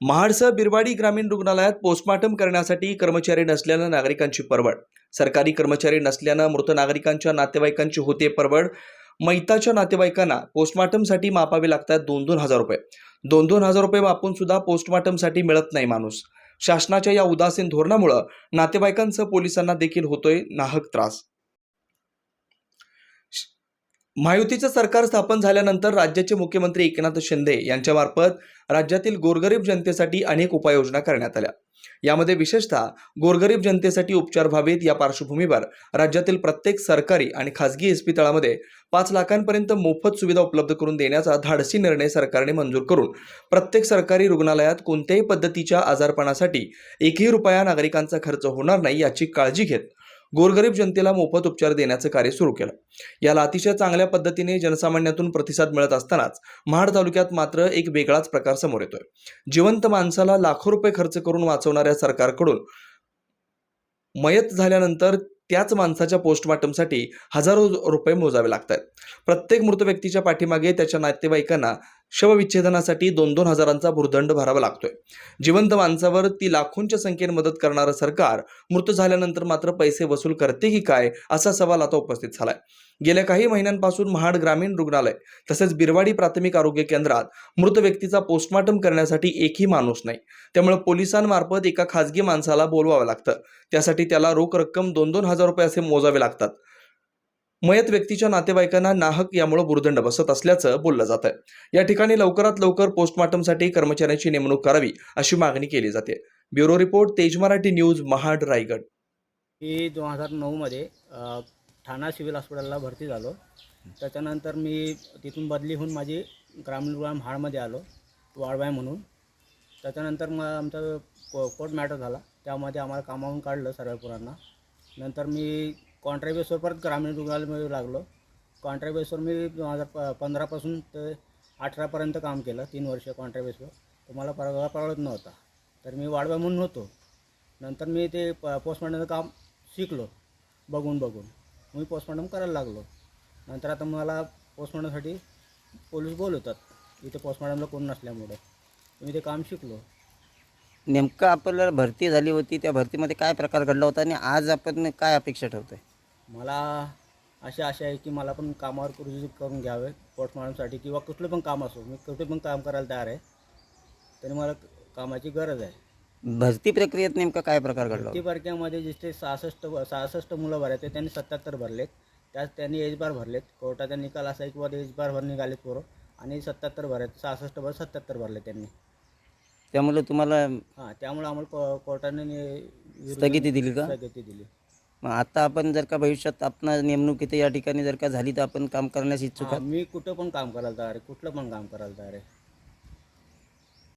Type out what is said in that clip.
महाडसह बिरवाडी ग्रामीण रुग्णालयात पोस्टमार्टम करण्यासाठी कर्मचारी नसल्यानं नागरिकांची परवड. सरकारी कर्मचारी नसल्यानं मृत नागरिकांच्या नातेवाईकांची होते परवड. मैताच्या नातेवाईकांना पोस्टमार्टमसाठी मापावे लागतात दोन दोन हजार रुपये. दोन दोन हजार रुपये मापून सुद्धा पोस्टमार्टमसाठी मिळत नाही माणूस. शासनाच्या या उदासीन धोरणामुळं नातेवाईकांसह पोलिसांना देखील होतोय नाहक त्रास. महायुतीचं सरकार स्थापन झाल्यानंतर राज्याचे मुख्यमंत्री एकनाथ शिंदे यांच्यामार्फत राज्यातील गोरगरीब जनतेसाठी अनेक उपाययोजना करण्यात आल्या. यामध्ये विशेषतः गोरगरीब जनतेसाठी उपचार व्हावेत या पार्श्वभूमीवर राज्यातील प्रत्येक सरकारी आणि खासगी इस्पितळामध्ये पाच लाखांपर्यंत मोफत सुविधा उपलब्ध करून देण्याचा धाडसी निर्णय सरकारने मंजूर करून प्रत्येक सरकारी रुग्णालयात कोणत्याही पद्धतीच्या आजारपणासाठी एकही रुपया नागरिकांचा खर्च होणार नाही याची काळजी घेत गोरगरीब जनतेला मोफत उपचार देण्याचं कार्य सुरू केलं. याला अतिशय चांगल्या पद्धतीने जनसामान्यातून प्रतिसाद मिळत असतानाच महाड तालुक्यात मात्र एक वेगळाच प्रकार समोर येतोय. जिवंत माणसाला लाखो रुपये खर्च करून वाचवणाऱ्या सरकारकडून मयत झाल्यानंतर त्याच माणसाच्या पोस्टमार्टमसाठी हजारो रुपये मोजावे लागतात प्रत्येक मृत व्यक्तीच्या पाठीमागे त्याच्या नातेवाईकांना शवविच्छेदनासाठी दोन दोन हजारांचा भुर्दंड भरावा लागतोय. जिवंत माणसावर ती लाखोंच्या संख्येने मदत करणारं सरकार मृत झाल्यानंतर मात्र पैसे वसूल करते की काय असा सवाल आता उपस्थित झालाय. गेल्या काही महिन्यांपासून महाड ग्रामीण रुग्णालय तसेच बिरवाडी प्राथमिक आरोग्य केंद्रात मृत व्यक्तीचा पोस्टमार्टम करण्यासाठी एकही माणूस नाही. त्यामुळे पोलिसांमार्फत एका खाजगी माणसाला बोलवावं लागतं. त्यासाठी त्याला रोख रक्कम दोन दोन हजार रुपये असे मोजावे लागतात. मयत व्यक्तीच्या नातेवाईकांना नाहक यामुळे भुर्दंड बसत असल्याचं बोललं जात आहे या ठिकाणी लवकरात लवकर पोस्टमार्टमसाठी कर्मचाऱ्यांची नेमणूक करावी अशी मागणी केली जाते. Bureau report Tej Marathi news Mahad Raigad. मी दोन हजार नऊमध्ये ठाणा सिव्हिल हॉस्पिटलला भरती झालो. त्याच्यानंतर मी तिथून बदली होऊन माझी ग्रामीण रुग्णालय महाडमध्ये आलो वाळवाय म्हणून. त्याच्यानंतर मग आमचा को कोर्ट मॅटर झाला. त्यामध्ये आम्हाला कामावून काढलं सर्वपुरांना नंतर मी कॉन्ट्रॅक्ट बेसवर परत ग्रामीण रुग्णालयामध्ये लागलो. कॉन्ट्रॅक्ट बेसवर मी दोन हजार प पंधरापासून ते अठरापर्यंत काम केलं तीन वर्ष कॉन्ट्रॅक्ट बेसवर तर मला परवा परवडत नव्हता. तर मी वाढवा म्हणून होतो. नंतर मी ते प पोस्टमॉर्टमचं काम शिकलो बघून बघून. मी पोस्टमॉर्टम करायला लागलो. नंतर आता मला पोस्टमॉर्टमसाठी पोलीस बोलवतात. इथे पोस्टमॉर्टमला कोण नसल्यामुळे. मी ते काम शिकलो. नेमकं आपल्याला भरती झाली होती. त्या भरतीमध्ये काय प्रकार घडला होता आणि आज आपण काय अपेक्षा ठेवतोय? मला अशी आशा आहे की मला पण कामावर रुजू करून घ्यावे पोस्टमॉर्टमसाठी किंवा कुठलं पण काम असो. मी कुठे पण काम करायला तयार आहे तरी मला कामाची गरज आहे. भरती प्रक्रियेत नेमका काय प्रकार घडला भरती? प्रक्रियामध्ये जिथे सहासष्ट सहासष्ट मुलं भरायचे त्यांनी सत्याहत्तर भरलेत. त्यात त्यांनी एज बार भरलेत. कोर्टाचा निकाल असा आहे की बुवा एज बार भर निघालेत पोरं आणि सत्याहत्तर भरायचे सहासष्ट भर सत्याहत्तर भरले त्यांनी. त्यामुळे तुम्हाला हां त्यामुळे आम्हाला को- कोर्टाने स्थगिती दिली का? स्थगिती दिली. मग आता आपण जर का भविष्यात आपण नेमणूक इथे या ठिकाणी जर का झाली तर आपण काम करण्यास इच्छुक आहात? मी कुठं पण काम करायला तयार आहे कुठलं पण काम करायला तयार आहे.